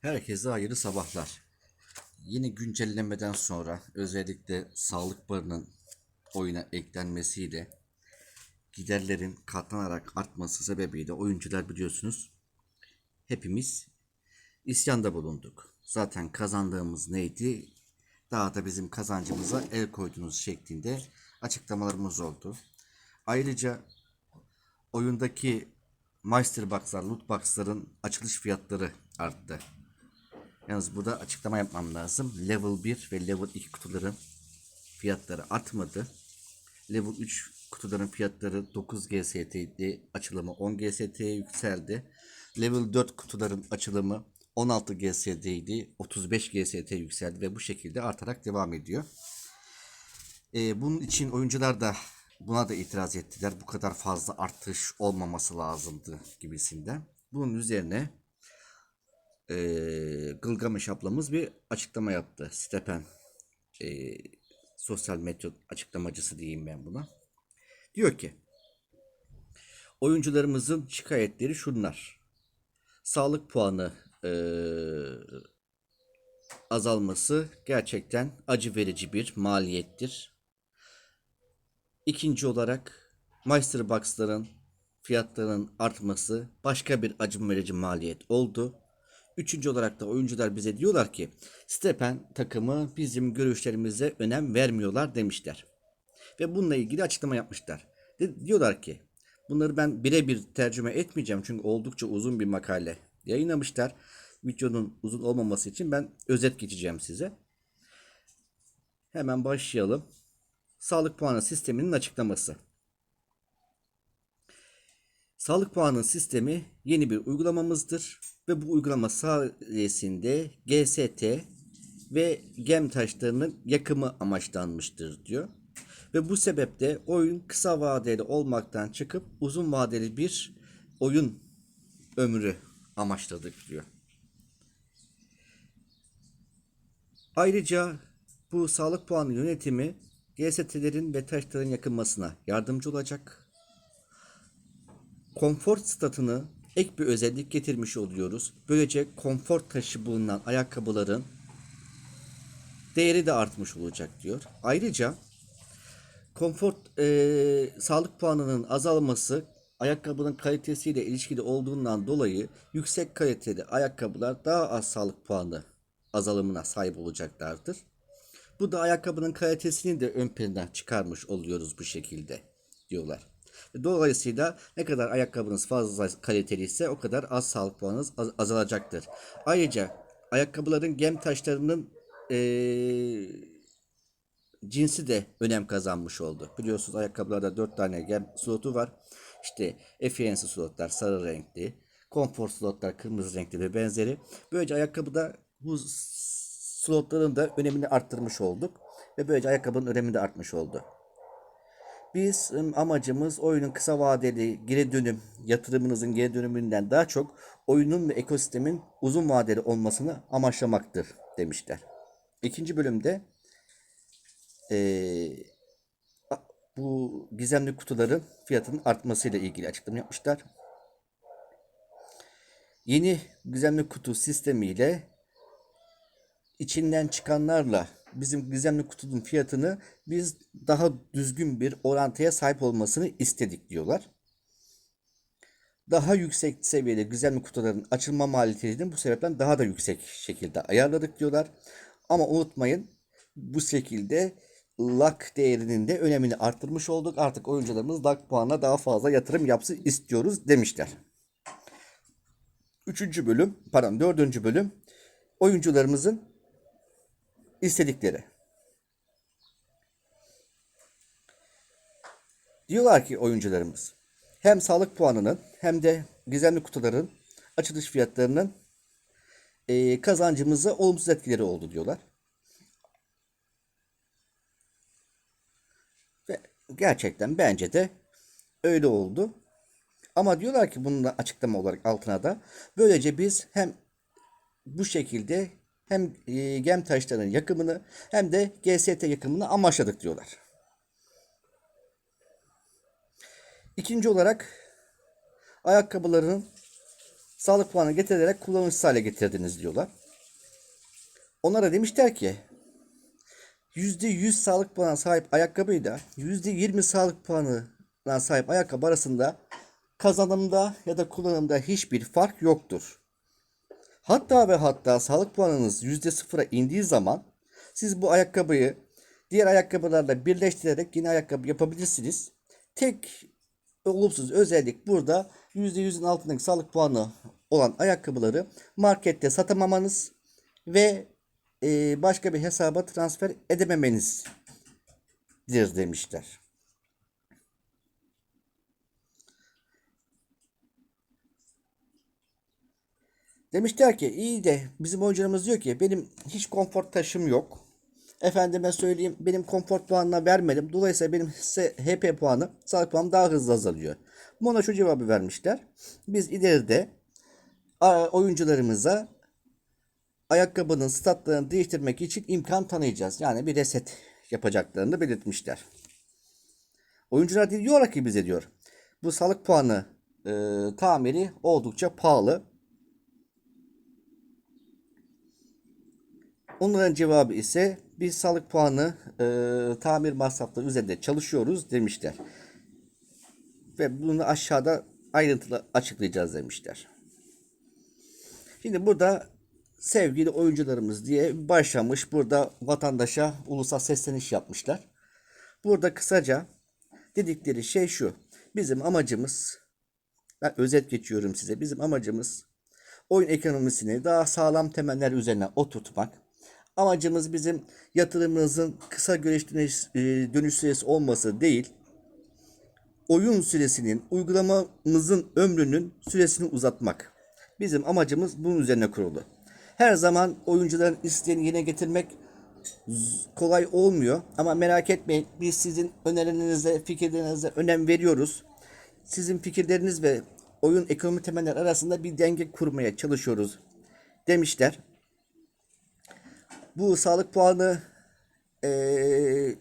Herkese hayırlı sabahlar. Yeni güncellemeden sonra özellikle sağlık barının oyuna eklenmesiyle giderlerin katlanarak artması sebebiyle oyuncular biliyorsunuz hepimiz isyanda bulunduk. Zaten kazandığımız neydi? Daha da bizim kazancımıza el koydunuz şeklinde açıklamalarımız oldu. Ayrıca oyundaki Master Box'lar, Loot Box'ların açılış fiyatları arttı. Yalnız burada açıklama yapmam lazım. Level 1 ve Level 2 kutuların fiyatları artmadı. Level 3 kutuların fiyatları 9 GST'ydi. Açılımı 10 GST'ye yükseldi. Level 4 kutuların açılımı 16 GST'ydi. 35 GST yükseldi ve bu şekilde artarak devam ediyor. Ee, bunun için oyuncular da buna da itiraz ettiler. Bu kadar fazla artış olmaması lazımdı gibisinden. Bunun üzerine eee Gılgamış ablamız bir açıklama yaptı. Stepen eee, sosyal medya açıklamacısı diyeyim ben buna. Diyor ki oyuncularımızın şikayetleri şunlar. Sağlık puanı eee, azalması gerçekten acı verici bir maliyettir. İkinci olarak Master Box'ların fiyatlarının artması başka bir acı verici maliyet oldu. Üçüncü olarak da oyuncular bize diyorlar ki Stepen takımı bizim görüşlerimize önem vermiyorlar demişler. Ve bununla ilgili açıklama yapmışlar. De- diyorlar ki bunları ben birebir tercüme etmeyeceğim çünkü oldukça uzun bir makale yayınlamışlar. Videonun uzun olmaması için ben özet geçeceğim size. Hemen başlayalım. Sağlık puanı sisteminin açıklaması. Sağlık puanı sistemi yeni bir uygulamamızdır ve bu uygulama sayesinde GST ve gem taşlarının yakımı amaçlanmıştır diyor. Ve bu sebeple oyun kısa vadeli olmaktan çıkıp uzun vadeli bir oyun ömrü amaçladık diyor. Ayrıca bu sağlık puanı yönetimi GST'lerin ve taşların yakınmasına yardımcı olacak. Konfor statını ek bir özellik getirmiş oluyoruz. Böylece konfor taşı bulunan ayakkabıların değeri de artmış olacak diyor. Ayrıca konfor eee, sağlık puanının azalması ayakkabının kalitesiyle ilişkili olduğundan dolayı yüksek kaliteli ayakkabılar daha az sağlık puanı azalımına sahip olacaklardır. Bu da ayakkabının kalitesini de ön plana çıkarmış oluyoruz bu şekilde diyorlar. Dolayısıyla ne kadar ayakkabınız fazla kaliteli ise o kadar az sağlık puanınız az- azalacaktır. Ayrıca ayakkabıların gem taşlarının eee, cinsi de önem kazanmış oldu. Biliyorsunuz ayakkabılarda 4 tane gem slotu var. İşte efficiency slotlar sarı renkli, konfor slotlar kırmızı renkli ve benzeri. Böylece ayakkabıda bu slotların da önemini arttırmış olduk. Ve böylece ayakkabının önemi de artmış oldu. Biz ım, amacımız oyunun kısa vadeli geri dönüm, yatırımınızın geri dönümünden daha çok oyunun ve ekosistemin uzun vadeli olmasını amaçlamaktır demişler. İkinci bölümde eee, a- bu gizemli kutuların fiyatının artmasıyla ilgili açıklama yapmışlar. Yeni gizemli kutu sistemiyle içinden çıkanlarla bizim gizemli kutunun fiyatını biz daha düzgün bir orantıya sahip olmasını istedik diyorlar. Daha yüksek seviyede gizemli kutuların açılma maliyetini bu sebepten daha da yüksek şekilde ayarladık diyorlar. Ama unutmayın bu şekilde luck değerinin de önemini arttırmış olduk. Artık oyuncularımız luck puanına daha fazla yatırım yapsın istiyoruz demişler. Üçüncü bölüm, pardon dördüncü bölüm oyuncularımızın istedikleri. Diyorlar ki oyuncularımız hem sağlık puanının hem de gizemli kutuların açılış fiyatlarının eee kazancımıza olumsuz etkileri oldu diyorlar. Ve gerçekten bence de öyle oldu. Ama diyorlar ki bunun da açıklama olarak altına da böylece biz hem bu şekilde hem e, gem taşlarının yakımını hem de GST yakımını amaçladık diyorlar. İkinci olarak ayakkabıların sağlık puanı getirerek kullanışsız hale getirdiniz diyorlar. Onlara demişler ki %100 sağlık puanına sahip ayakkabıyla %20 sağlık puanına sahip ayakkabı arasında kazanımda ya da kullanımda hiçbir fark yoktur. Hatta ve hatta sağlık puanınız %0'a indiği zaman siz bu ayakkabıyı diğer ayakkabılarla birleştirerek yeni ayakkabı yapabilirsiniz. Tek olumsuz özellik burada %100'ün altındaki sağlık puanı olan ayakkabıları markette satamamanız ve başka bir hesaba transfer edememenizdir demişler. Demişler ki iyi de bizim oyuncularımız diyor ki benim hiç konfor taşım yok. Efendime söyleyeyim benim konfor puanına vermedim. Dolayısıyla benim HP puanı, sağlık puanım daha hızlı azalıyor. Buna şu cevabı vermişler. Biz ileride oyuncularımıza ayakkabının statlarını değiştirmek için imkan tanıyacağız. Yani bir reset yapacaklarını belirtmişler. Oyuncular diyor ki bize diyor. Bu sağlık puanı e, tamiri oldukça pahalı. Onların cevabı ise biz sağlık puanı e, tamir masrafları üzerinde çalışıyoruz demişler. Ve bunu aşağıda ayrıntılı açıklayacağız demişler. Şimdi burada sevgili oyuncularımız diye başlamış. Burada vatandaşa ulusal sesleniş yapmışlar. Burada kısaca dedikleri şey şu. Bizim amacımız ben özet geçiyorum size. Bizim amacımız oyun ekonomisini daha sağlam temeller üzerine oturtmak. Amacımız bizim yatırımımızın kısa dönüş, e, dönüş süresi olması değil. Oyun süresinin, uygulamamızın ömrünün süresini uzatmak. Bizim amacımız bunun üzerine kurulu. Her zaman oyuncuların isteğini yerine getirmek kolay olmuyor. Ama merak etmeyin biz sizin önerilerinize, fikirlerinize önem veriyoruz. Sizin fikirleriniz ve oyun ekonomi temeller arasında bir denge kurmaya çalışıyoruz demişler. Bu sağlık puanı eee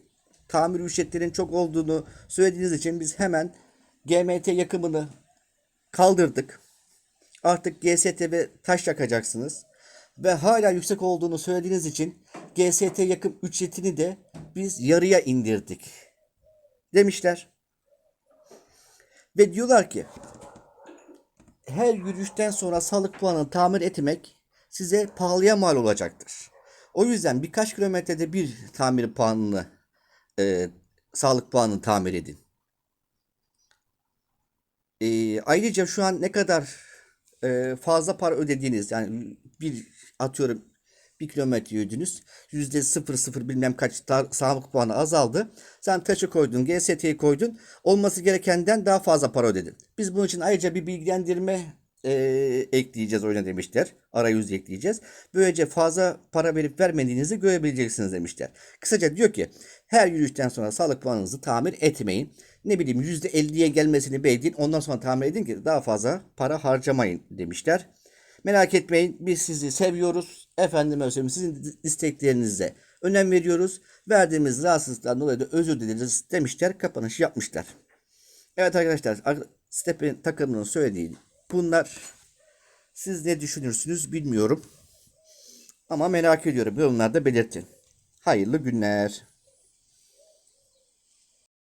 tamir ücretlerinin çok olduğunu söylediğiniz için biz hemen GMT yakımını kaldırdık. Artık GST ve taş yakacaksınız. Ve hala yüksek olduğunu söylediğiniz için GST yakım ücretini de biz yarıya indirdik. Demişler. Ve diyorlar ki her yürüyüşten sonra sağlık puanını tamir etmek size pahalıya mal olacaktır. O yüzden birkaç kilometrede bir tamir puanını e, sağlık puanını tamir edin. E, ayrıca şu an ne kadar e, fazla para ödediğiniz yani bir atıyorum bir kilometre yürüdünüz. Yüzde sıfır sıfır bilmem kaç sağlık puanı azaldı. Sen taşı koydun, GST'yi koydun. Olması gerekenden daha fazla para ödedin. Biz bunun için ayrıca bir bilgilendirme e, ekleyeceğiz oyuna demişler. Arayüz ekleyeceğiz. Böylece fazla para verip vermediğinizi görebileceksiniz demişler. Kısaca diyor ki her yürüyüşten sonra sağlık puanınızı tamir etmeyin. Ne bileyim %50'ye gelmesini bekleyin. Ondan sonra tamir edin ki daha fazla para harcamayın demişler. Merak etmeyin biz sizi seviyoruz. Efendime söyleyeyim sizin isteklerinize önem veriyoruz. Verdiğimiz rahatsızlıktan dolayı da özür dileriz demişler. Kapanışı yapmışlar. Evet arkadaşlar ar- Step'in takımının söylediği bunlar. Siz ne düşünürsünüz bilmiyorum. Ama merak ediyorum. Yorumlarda belirtin. Hayırlı günler.